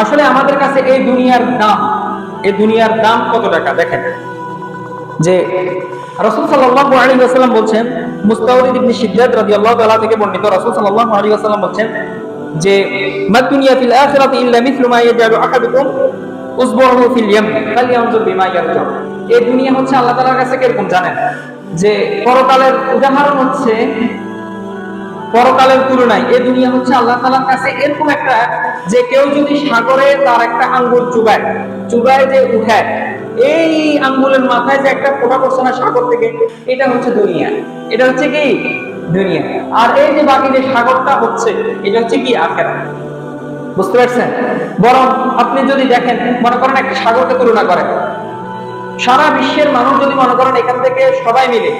আসলে আমাদের কাছে এই দুনিয়ার দাম, এই দুনিয়ার দাম কত টাকা? দেখেন। যে রাসূল সাল্লাল্লাহু বলছেন ইবনে রাদিয়াল্লাহু তাআলা থেকে বর্ণিত রাসূল সাল্লাল্লাহু আলাইহি ওয়াসাল্লাম বলছেন যে, মাদ দুনিয়া ফিল আখিরাতি ইল্লা মিথলু মা ইয়াজালু আহাদুকুম উসবুহু ফিল ইয়াম বিমা ইয়ারজু এই দুনিয়া হচ্ছে আল্লাহ তাআলার কাছে কীরকম জানেন? যে পরকালের উদাহরণ হচ্ছে পরকালের তুলনায়। এই দুনিয়া হচ্ছে আল্লাহ তালার কাছে এরকম একটা, যে কেউ যদি সাগরে তার একটা আঙ্গুল চুবায় চুবায় যে উঠায়, এই আঙ্গুলের মাথায় যে একটা ফোটা পড়ছে না সাগর থেকে, এটা হচ্ছে দুনিয়া। এটা হচ্ছে কি? দুনিয়া। আর এই যে বাকি যে সাগরটা হচ্ছে, এটা হচ্ছে কি? আখেরা বুঝতে পারছেন? বরং আপনি যদি দেখেন, মনে করেন একটা সাগরকে তুলনা করেন। সারা বিশ্বের মানুষ যদি মনে করেন এখান থেকে সবাই মিলে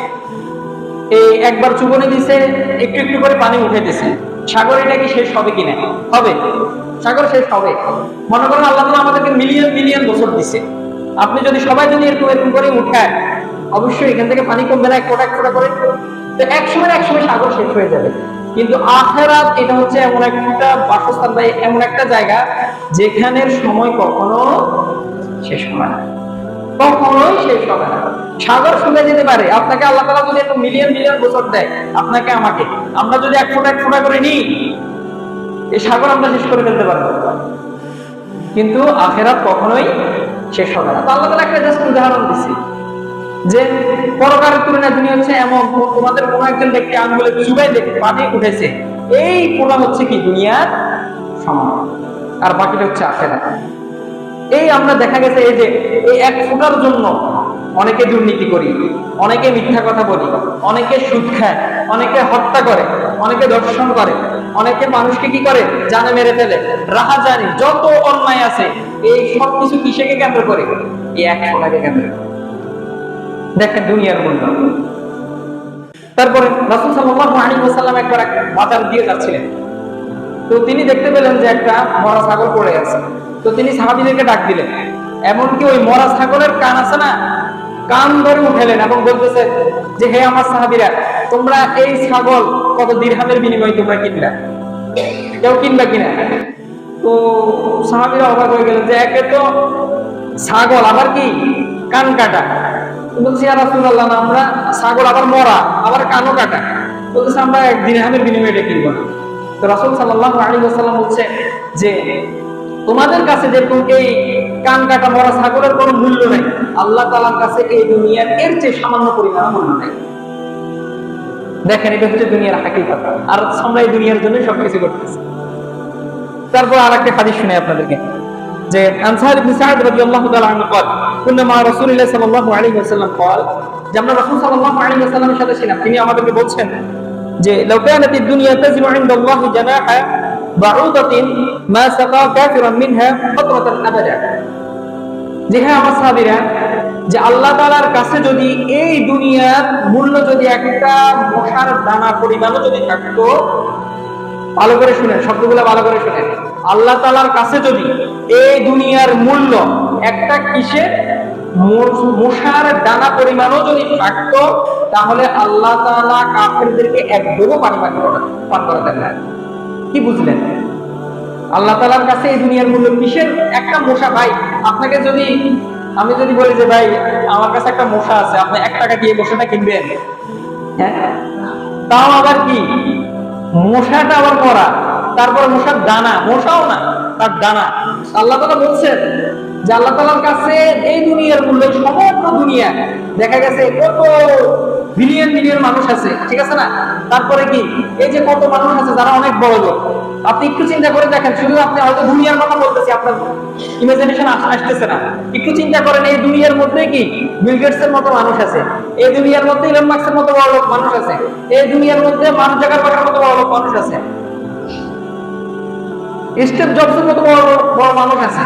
এই একবার চুবনে দিছে, একটু একটু করে পানি উঠে দিছে সাগর এটা কি শেষ হবে কিনা? হবে। সাগর শেষ হবে। মনে করেন আল্লাহ তাআলা আমাদেরকে মিলিয়ন মিলিয়ন বছর দিছে। আপনি যদি সবাই যদি এরকম এরকম করে উঠায়, অবশ্যই এখান থেকে পানি কমবে না, এক ফোঁটা এক ফোঁটা করে। তো এক সময় এক সময় সাগর শেষ হয়ে যাবে। কিন্তু আখেরাত এটা হচ্ছে এমন একটা বাসস্থান বা এমন একটা জায়গা যেখানের সময় কখনো শেষ হবে না। কখনোই শেষ হবে না। সাগর শুনে যেতে পারে, আপনাকে আল্লাহ তালা যদি এত মিলিয়ন মিলিয়ন বছর দেয়, আপনাকে, আমাকে। আমরা যদি এক ফোঁটা এক ফোঁটা করে নিই, এই সাগর আমরা শেষ করে ফেলতে পারব। কিন্তু আখেরাত কখনোই শেষ হবে না। তো আল্লাহ তালা একটা জাস্ট উদাহরণ দিচ্ছি যে পরকারের তুলনায় তুমি হচ্ছে এমন তোমাদের কোনো একজন ব্যক্তি আঙ্গুলে চুবাই দেখে পানি উঠেছে। এই ফোঁটা হচ্ছে কি দুনিয়ার সমান, আর বাকিটা হচ্ছে আখেরাত। এই আমরা দেখা গেছে এই যে, এই এক ফোটার জন্য অনেকে দুর্নীতি করি, অনেকে মিথ্যা কথা বলি, অনেকে সুদ খায়, অনেকে হত্যা করে, অনেকে দর্শন করে, অনেকে মানুষকে কি করে? জানে মেরে ফেলে। রাহা জানি, যত অন্যায় আছে, এই সব কিছু কিসেকে কেন্দ্র করে? এই এক ফোটাকে কেন্দ্র করে। দেখেন দুনিয়ার মূল্য। তারপরে রাসূল সাল্লাল্লাহু আলাইহি ওয়াসাল্লাম একবার এক বাজার দিয়ে যাচ্ছিলেন। তো তিনি দেখতে পেলেন যে একটা মরা ছাগল পড়ে আছে। তো তিনি সাহাবিদেরকে ডাক দিলেন। এমনকি ওই মরা ছাগলের কান আছে না, কান ধরে উঠেলেন এবং বলতেছে যে, হে আমার সাহাবিরা, তোমরা এই ছাগল কত দিরহামের বিনিময়ে তোমরা কিনলা? কেউ কিনবা কিনা? তো সাহাবিরা অবাক হয়ে গেলেন যে, একে তো ছাগল, আবার কি? কান কাটা। বলছি আর রাসূলুল্লাহ, না, আমরা ছাগল আবার মরা, আবার কানও কাটা। বলতেছে, আমরা এক দিরহামের বিনিময়ে এটা কিনবো না। তো রাসূল সাল্লাল্লাহু আলাইহি ওয়াসাল্লাম বলছে যে তোমাদের কাছে যেরকম এই কান কাটা মরা ছাগলের কোনো মূল্য নাই আল্লাহ তাআলার কাছে এই দুনিয়ার এর চেয়ে সামান্য পরিমাণ মূল্য নাই দেখেন এটা হচ্ছে দুনিয়ার হাকিকত আর আমরা এই দুনিয়ার জন্য সবকিছু করতেছি তারপর আর একটা হাদিস শুনে আপনাদেরকে যে আনসার ইবনে সাদ রাদিয়াল্লাহু তাআলা আনহু قال كنا مع رسول الله صلى الله عليه وسلم قال যে আমরা রাসূল সাল্লাল্লাহু আলাইহি ওয়াসাল্লামের সাথে ছিলাম তিনি আমাদেরকে বলছেন যে দুনিয়া তাজিমু ইনদাল্লাহি জানাহা মা সাকা মিনহা আবাদা। যে হ্যাঁ আমার সাহাবীরা, যে আল্লাহ তালার কাছে যদি এই দুনিয়ার মূল্য যদি একটা মশার দানা পরিমাণও যদি থাকতো, ভালো করে শুনেন, শব্দগুলো ভালো করে শুনেন। আল্লাহ তালার কাছে যদি এই দুনিয়ার মূল্য একটা কিসের মশার দানা পরিমাণও যদি থাকতো তাহলে আল্লাহ তাআলা কাফেরদেরকে এক ডোবো পানি পান করা- পান করাতেন না। কি বুঝলেন? আল্লাহ তালার কাছে এই দুনিয়ার মূল্য কিসের? একটা মশা, ভাই, আপনাকে যদি, আমি যদি বলি যে, ভাই, আমার কাছে একটা মশা আছে, আপনি এক টাকা দিয়ে মশাটা কিনবেন। হ্যাঁ? তাও আবার কি? মশাটা আবার মরা তারপর মশার দানা মশাও না, তার দানা আল্লাহ তালা বলছেন আল্লাহ তালার কাছে এই দুনিয়ার মূল্য, সমগ্র দুনিয়া, দেখা গেছে কত বিলিয়ন বিলিয়ন মানুষ আছে, ঠিক আছে না? তারপরে কি? এই যে কত মানুষ আছে, যারা অনেক বড় লোক। আপনি একটু চিন্তা করে দেখেন, শুধু আপনি হয়তো দুনিয়ার কথা বলতেছি, আপনার ইমাজিনেশন আসতেছে না। একটু চিন্তা করেন, এই দুনিয়ার মধ্যে কি বিল গেটস এর মতো মানুষ আছে? এই দুনিয়ার মধ্যে ইলন মার্কসের মতো বড় লোক মানুষ আছে? এই দুনিয়ার মধ্যে মানুষ জাগার বাটার মতো বড় লোক মানুষ আছে? স্টেপ জবসের মতো বড় বড় মানুষ আছে?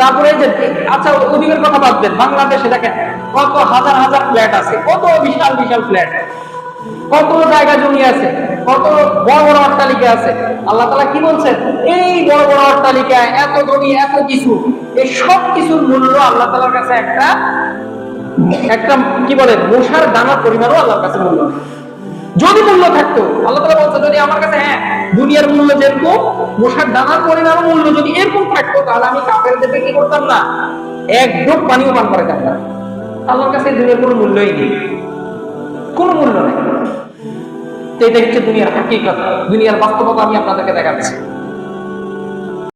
তারপরে যে আচ্ছা ওদিকের কথা বাদ দেন, বাংলাদেশে দেখেন কত হাজার হাজার ফ্ল্যাট আছে, কত বিশাল বিশাল ফ্ল্যাট কত জায়গা জমি আছে, কত বড় বড় অট্টালিকা আছে। আল্লাহ তালা কি বলছেন? এই বড় বড় অট্টালিকা, এত জমি, এত কিছু, এই সব কিছুর মূল্য আল্লাহ তালার কাছে একটা একটা, কি বলে, মশার দানার পরিমাণও আল্লাহর কাছে মূল্য যদি মূল্য থাকতো, আল্লাহ তালা বলছে যদি আমার কাছে হ্যাঁ দুনিয়ার মূল্য যেরকম মশার দানার পরিমাণ মূল্য যদি এরকম থাকতো, তাহলে আমি কাপের দেবে কি করতাম না। এক ডোব পানিও পান করে না আল্লাহর কাছে দুনিয়ার কোনো মূল্যই নেই। কোনো মূল্য নেই। তো এটা হচ্ছে দুনিয়ার হাকিকত। দুনিয়ার বাস্তবতা আমি আপনাদেরকে দেখাচ্ছি।